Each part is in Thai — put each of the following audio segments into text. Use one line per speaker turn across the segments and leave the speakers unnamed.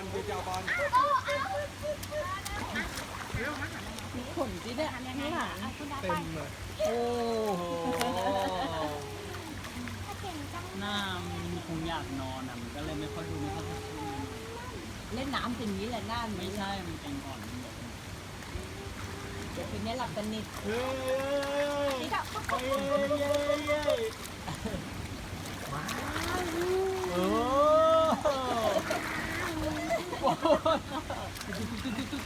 อลเดี๋ยวเจ้าบอล
ขนจีเนี่ยนี่หาง
เต็มเลย
โอ้โหหน้ามันคงอยากนอนอะ มันก็เลยไม่ค่อยดูไม่ค่อยชื่น
เล่นน้ำสิ่งนี้แหละหน้า
ไม่ใช่ มันเป็นอ่อนมันแบบ
เดี๋ยวคืนนี้หลับสนิท
เฮ้ย
นี่ก็
เฮ้ยเย้เย้โอ้
ไม่ป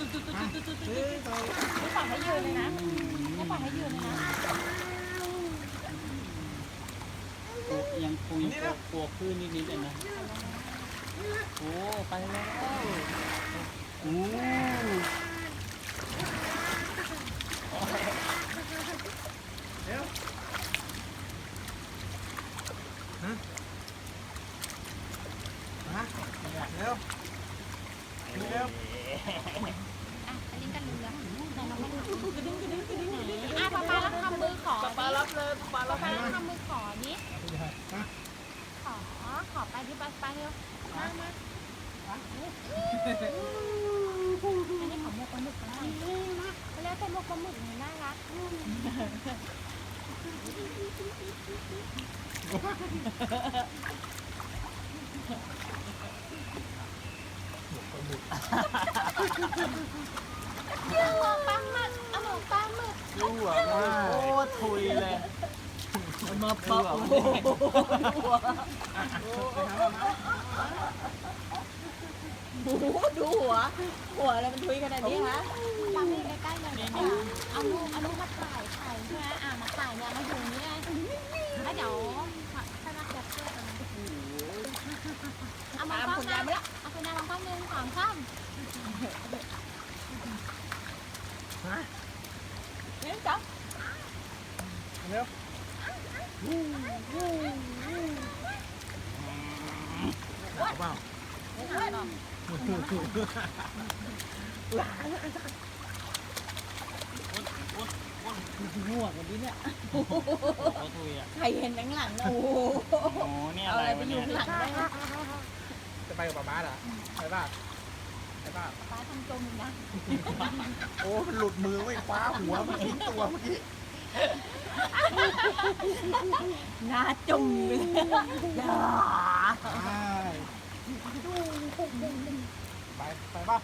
ล่อยให้ยืนเลยนะไม่ปล่อยให้ยืนเลยนะ
ตัวยังคุยตัวตัวขึ้นนิดๆเลยนะ โอ้ ไปแล้ว โอ้
เร็วฮะฮะเร็ว เร็ว
อะอันนี้กันเรือไหนเราไม่ทำอะป๊าป๊าแล้วทำมือขอ
ปลารับเลยปลา
ป๊า
บ
ป๊าแล้วทำมือขอนี้ขอ ขอไปที่ป๊าป๊าเร็วมามาอันนี้ขอหมวกปลาหมึกก็ได้แล้วแต่หมวกปลาหมึกนี่น่ารัก เอาหมวกปลาหมึกเอาหมวกปลาหมึก
ยั่ วมากโอ้ทุยเลยมาปั๊บโอ้โห
โอ้โหดูหัว หัวอะไรมันทุยขนาดนี้ฮะ
ปาหมึกใกล้ๆเลยเดี๋ยเอาลูกเอาลูกมาถ่ายถ่ายใช่ไหมอะมาถ่ายเนี่ยมาอยู่นี่ไงแล้วเดี๋ยวถ้ามาแคปเจอร์กันเอามาป้อง
คุณ
นะ
ยายไปละ
เอาคุณยายมากล้งหนึ่งสองสาม
นี่ จ๊อบ
เร็วเปล่า
หัวกันดิเนี่ย
โอ้ทุยอะ
ใครเห็นข้างหลังนะโอ้โห
โอ้เนี่ย
เอา
อะ
อะไรไป
วะ
อ
เนี่
ยู่
ย
ข้างหลังได้
จะไปกับป๊าบ้าเหรอไปป่ะ ไปป่ะ
ป้าทำจมอีกนะ
โอ้ มันหลุดมือไว้คว้าหัวมันทิ้งตัวเมื่อกี้
หน้าจุ่มเลยอย่า
ไปไปป่ะ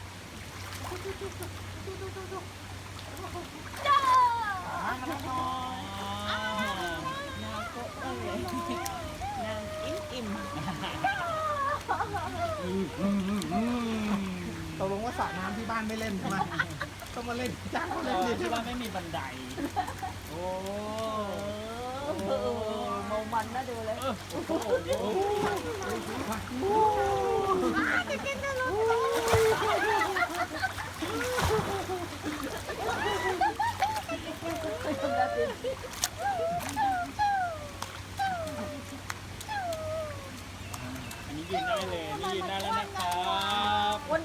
หน้าโกะเลยนางอิ่มอิ่ม
ตกลงว่าสระน้ำที่บ้านไม่เล่นใช่ไหมต้องมาเล่นจ้างเขา
เอ
เล่น
อ
ดิ
ที่บ้านไม่มีบันได โอ้
เออเมามันน่าดูเลย
โอ้โหอันนี้ยืนได้เลยนี่ยืนได้แล้วนะครับ
อ้วน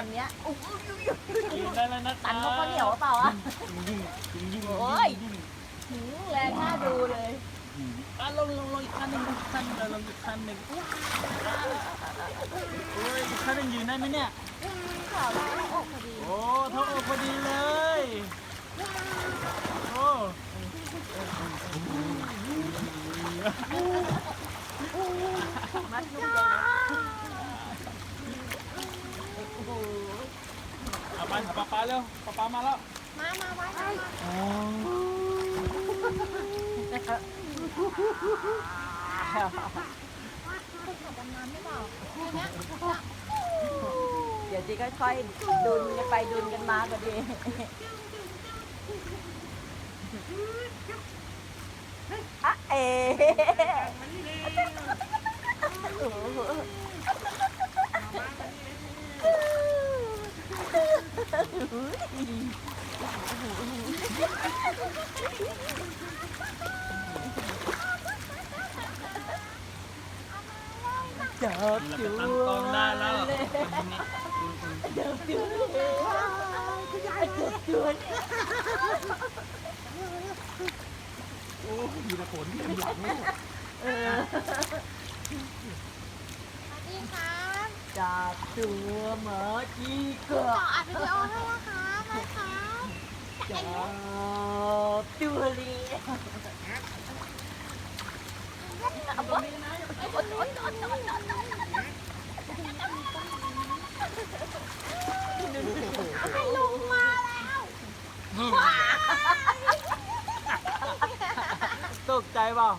อันเลยนะตอนเนี้ยโอ้โห
ยืนได้แล้วนะ
ตันเขาข้าวเหนียวหรือเปล่าอะ
ยิ่งยิ่งยิ่ง
โอ้ยหืมแรงน่าดูเลย
อะลงลงลงอีกขั้นหนึ่งอีกขั้นหนึ่งลงอีกขั้นหนึ่งโอ้ยอีกขั้นหนึ่งยืนได้ไหมเนี่ย
ขอได้แล้วอกพอดี
โอ้เท่าอกพอดีเลย โอ้
มัดนุ่มจังเลยโอ้โห
เอาไปหาป๊าป๊าเร็วป๊าป๊า มาแล้ว
มามาไว้มา
โอ้
คุณขับดำน้ำไม่บอกทีเนี้ย
เดี๋ยวจีก็ค่อยดุนกันไปดุนกันมาก็ดีอะเอ๋ จับจู
ตั้งกล้องได้แล้ว
จับจูคุณยายจับจูโอ้ย
มีแต่ขนเต็มหลังเลย
จากตัวหมาที่เกิด
ต่ออัดวิดีโอให้นะคะนะคะ
จากตัวเลียง
ให้ลงมาแล้ว
ตกใจเปล่า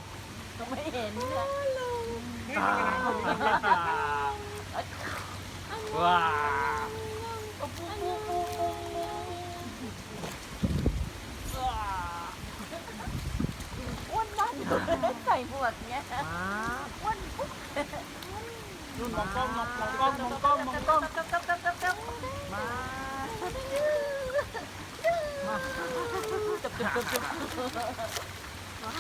ไม่เห็นเลย
ว้า
อ้วนนั่นใส่หมวกเนี้ยอ้ว
นปุ๊บนุ่นมองกล้องมองกล้องมองกล้องมองกล้อง
จับจับจับจับจับมาจับจับจับจับมา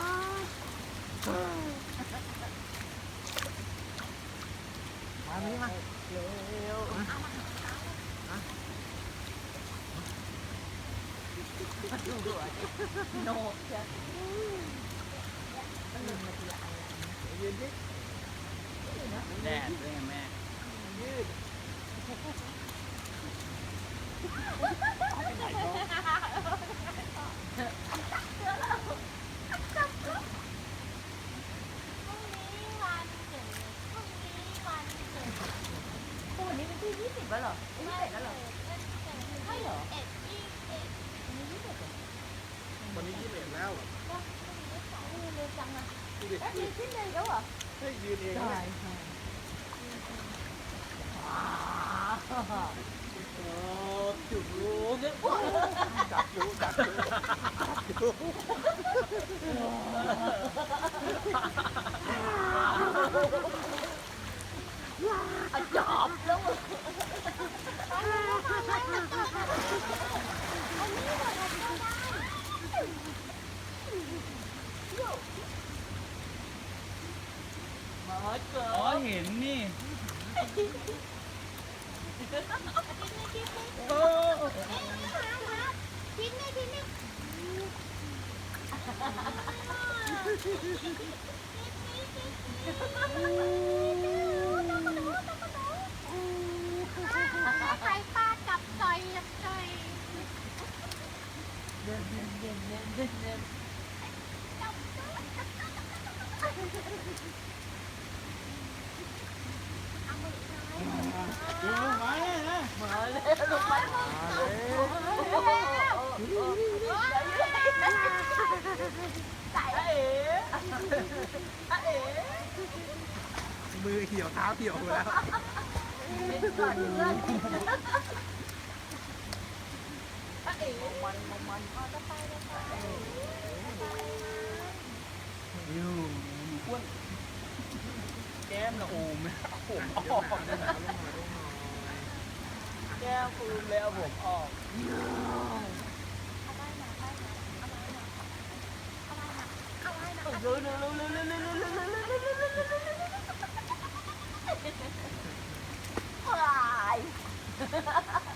มานี่มา ดูน่นมลย
แดดด้วยแม่
วันนี้
ยี่สิบเอ็ดแล้วเร็วจังอะ
ดูดิ
แป๊บเดียวขึ้นเลยแล้วเหรอ
ให้ยืนเอง
ได้ค่ะโอ้จุดรู้เนี่ย
จับอยู่จับอยู่จับอยู่
อ๋อเห็
นนี่
โอ้
ทิ้งไม่ทิ้งไม่
มือเหี่
ยวเท้าเหี่ยวแล้ว
มันมันมัน
ยูอ้วนแก้มละโอม
โอมออก
แล้วตูมแล้วผมออก
เร็
วเร็วเร็วเร็วเร็วเร็วเร็วเร็ว